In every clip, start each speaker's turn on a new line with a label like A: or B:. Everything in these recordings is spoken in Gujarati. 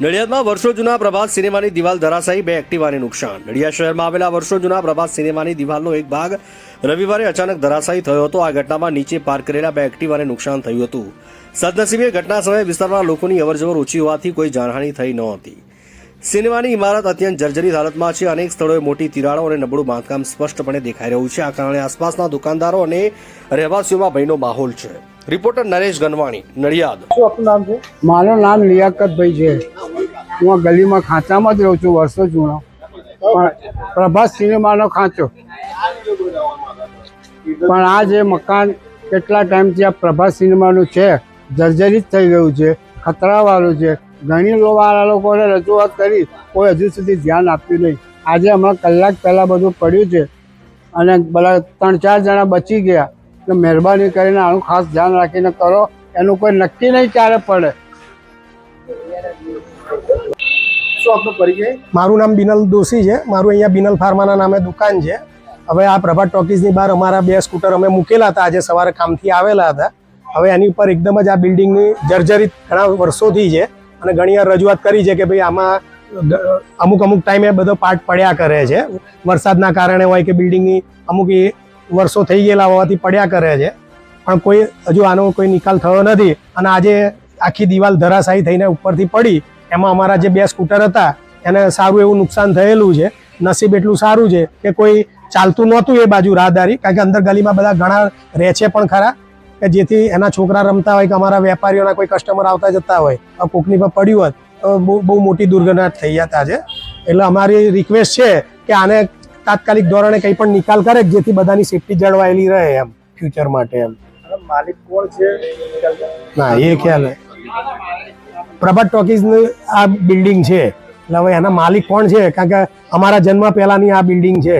A: નડિયાદમાં વર્ષો જૂના પ્રભાત સિનેમાની દિવાલ ધરાશાયી બે એક્ટિવાને નુકસાન. નડિયાદ શહેરમાં આવેલા વર્ષો જૂના પ્રભાત સિનેમાની દિવાલનો એક ભાગ રવિવારે અચાનક ધરાશાયી થયો હતો. આ ઘટનામાં નીચે પાર્ક કરેલા બે એક્ટિવાને નુકસાન થયું હતું. સદનસીબે ઘટના સમયે વિસ્તારમાં લોકોની અવરજવર ઓછી હોવાથી કોઈ જાનહાની થઈ નહોતી. સિનેમાની ઇમારત અત્યંત જર્જરિત હાલતમાં છે. અનેક સ્થળોએ મોટી તિરાડો અને નબળું બાંધકામ સ્પષ્ટપણે દેખાઈ રહ્યું છે. આ કારણે આસપાસના દુકાનદારો અને રહેવાસીઓમાં ભયનો માહોલ છે. રિપોર્ટર નરેશ ગનવાણી નડિયાદ.
B: શું આપનું નામ છે?
C: મારું નામ લિયાકતભાઈ છે. હું આ ગલીમાં ખાંચામાં જ રહું છું, વર્ષો જૂનો. પણ પ્રભાસ સિનેમાનો ખાંચો. પણ આ જે મકાન કેટલા ટાઈમથી આ પ્રભાસ સિનેમાનું છે, જર્જરિત થઈ ગયું છે, ખતરાવાળું છે. ઘણી વાળા લોકોને રજૂઆત કરી, કોઈ હજુ સુધી ધ્યાન આપ્યું નહીં. આજે હમણાં કલાક પહેલાં બધું પડ્યું છે અને બધા ત્રણ ચાર જણા બચી ગયા. તો મહેરબાની કરીને આનું ખાસ ધ્યાન રાખીને કરો. એનું કોઈ નક્કી નહીં ક્યારે પડે.
B: આપનો પરિચય?
D: મારું નામ બિનલ દોશી છે. મારું અહીંયા બિનલ ફાર્માના નામે દુકાન છે. હવે આ પ્રભાત ટોકીઝની બહાર અમારા બે સ્કૂટર અમે મૂકેલા હતા. આજે સવારે કામથી આવેલા હતા. હવે એની ઉપર એકદમ જ આ બિલ્ડિંગની જર્જરિત ઘણા વર્ષોથી છે અને ઘણી વાર રજૂઆત કરી છે કે ભાઈ આમાં અમુક અમુક ટાઈમે બધો પાર્ટ પડ્યા કરે છે. વરસાદના કારણે હોય કે બિલ્ડિંગની અમુક વર્ષો થઈ ગયેલા હોવાથી પડ્યા કરે છે. પણ કોઈ, હજુ આનો કોઈ નિકાલ થયો નથી અને આજે આખી દિવાલ ધરાશાયી થઈને ઉપરથી પડી એમાં અમારા જે બે સ્કૂટર હતા એને સારું એવું નુકસાન થયેલું છે. નસીબ એટલું સારું છે કે કોઈ ચાલતું નહોતું એ બાજુ રાહદારી કારણ કે અંદર ગલીમાં બધા ઘણા રહે છે પણ ખરા કે જેથી એના છોકરા રમતા હોય કે અમારા વેપારીઓના કોઈ કસ્ટમર આવતા જતા હોય કોકની પર પડ્યું હોત તો બહુ બહુ મોટી દુર્ઘટના થઈ જતા છે એટલે અમારી રિક્વેસ્ટ છે કે આને તાત્કાલિક ધોરણે કંઈ પણ નિકાલ કરે જેથી બધાની સેફટી જળવાયેલી રહે એમ ફ્યુચર માટે એમ.
B: માલિક કોણ છે?
D: ના એ ખ્યાલ. પ્રભાત ટોકીઝની આ બિલ્ડિંગ છે. એટલે હવે એના માલિક કોણ છે? કારણ કે અમારા જન્મ પહેલાંની આ બિલ્ડિંગ છે.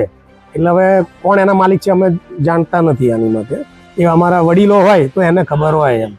D: એટલે હવે કોણ એના માલિક છે અમે જાણતા નથી આની માટે. એ અમારા વડીલો હોય તો એને ખબર હોય એમ.